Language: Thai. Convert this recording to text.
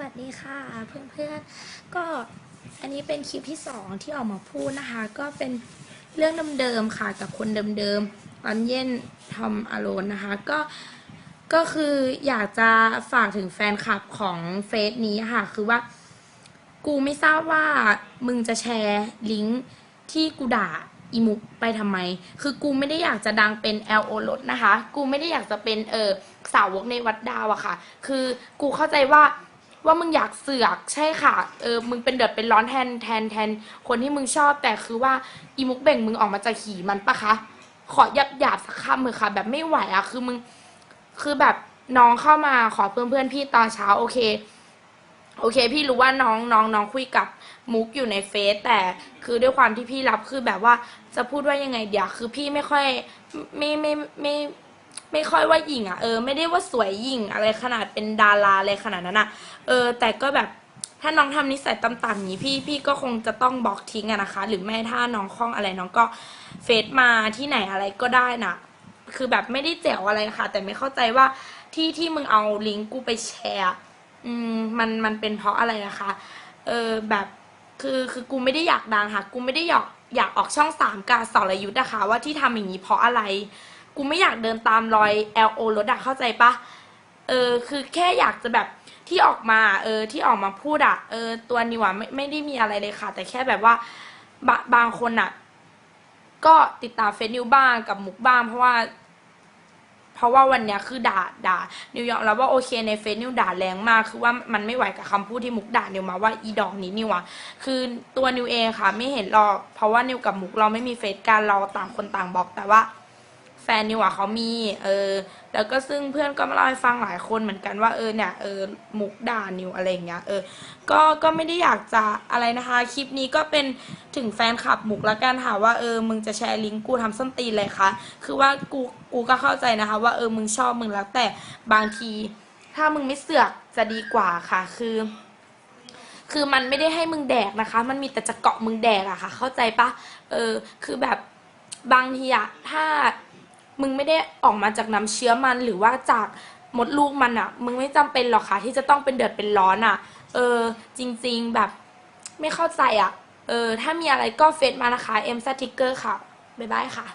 วัสดีค่ะเพื่อนๆ ก็อันนี้เป็นคลิปที่สองที่ออกมาพูดนะคะ ก็เป็นเรื่องเดิมๆค่ะกับคนเดิมๆตอนเย็นทอมอโลนนะคะ ก็ก็คืออยากจะฝากถึงแฟนคลับของเฟซนี้ค่ะ คือว่า กูไม่ทราบว่ามึงจะแชร์ลิงก์ที่กูด่าอีมุกไปทำไม คือกูไม่ได้อยากจะดังเป็น L O รถนะคะ กูไม่ได้อยากจะเป็นเออสาวกในวัดดาวอะค่ะ คือกูเข้าใจว่า ว่ามึงอยากเสือกใช่ค่ะ เออ มึงเป็นเดือดเป็นร้อนแทนแทนแทนคนที่มึงชอบแต่คือว่าอีมุกเบ่งมึงออกมาจะขี่มันปะคะ ขอหยาบหยาบสักคำเถอะค่ะ แบบไม่ไหวอะคือมึง คือแบบน้องเข้ามาขอเพื่อนเพื่อนพี่ตอนเช้าโอเค โอเค พี่รู้ว่าน้องน้องน้องคุยกับมุกอยู่ในเฟซแต่คือด้วยความที่พี่รับคือแบบว่าจะพูดว่ายังไงเดี๋ยวคือพี่ไม่ค่อยไม่ไม่ไม่ ไม่ค่อยว่าหญิงอะเออไม่ได้ว่าสวยหญิงอะไรขนาดเป็นดาราอะไรขนาดนั้นอะเออ แต่ก็แบบถ้าน้องทำนิสัยต่ำๆอย่างนี้พี่พี่ก็คงจะต้องบล็อกทิ้งอะนะคะ หรือไม่ถ้าน้องคล้องอะไรน้องก็เฟซมาที่ไหนอะไรก็ได้น่ะ คือแบบไม่ได้แจ๋วอะไรค่ะ แต่ไม่เข้าใจว่าที่ที่มึงเอาลิงก์กูไปแชร์อืมมันมันเป็นเพราะอะไรอะคะ เออแบบคือคือกูไม่ได้อยากดังค่ะ กูไม่ได้อยากอยากออกช่องสามกาสรยุทธ์นะคะ ว่าที่ทำอย่างนี้เพราะอะไร กูไม่อยากเดินตามรอย L O รถอะเข้าใจปะเออคือแค่อยากจะแบบที่ออกมาเออที่ออกมาพูดอะเออตัวนิวอะไม่ไม่ได้มีอะไรเลยค่ะ แต่แค่แบบว่าบบางคนอะก็ติดตามเฟซนิวบ้างกับมุกบ้างเพราะว่า เพราะว่าวันเนี้ยคือด่าด่า นิวยอร์กแล้วว่าโอเคในเฟซนิวด่าแรงมาก คือว่ามันไม่ไหวกับคำพูดที่มุกด่านิวมาว่าอีดอกนี้นิวอะคือตัวนิวเองค่ะ ไม่เห็นหรอกเพราะว่านิวกับมุกเราไม่มีเฟซกันเราต่างคนต่างบอกแต่ว่า แฟนนิวอะเขามีเออแล้วก็ซึ่งเพื่อนก็มาเล่าให้ฟังหลายคนเหมือนกันว่าเออเนี่ยเออมุกด่านิวอะไรอย่างเงี้ยเออก็ก็ไม่ได้อยากจะอะไรนะคะคลิปนี้ก็เป็นถึงแฟนคลับมุกละกันค่ะว่าเออมึงจะแชร์ลิงก์กูทำส้นตีนเลยคะคือว่ากูกูก็เข้าใจนะคะ ว่าเออมึงชอบมึงแล้วแต่บางที ถ้ามึงไม่เสือกจะดีกว่าค่ะคือคือมันไม่ได้ให้มึงแดกนะคะ มันมีแต่จะเกาะมึงแดกอะค่ะ เข้าใจปะ เออ คือแบบบางทีอะถ้า มึงไม่ได้ออกมาจากน้ำเชื้อมันหรือว่าจากมดลูกมันอะมึงไม่จำเป็นหรอกค่ะที่จะต้องเป็นเดือดเป็นร้อนอะเออ จริง ๆแบบไม่เข้าใจอะเออ ถ้ามีอะไรก็เฟซมานะคะเอ็มสติกเกอร์ค่ะบ๊ายบายค่ะ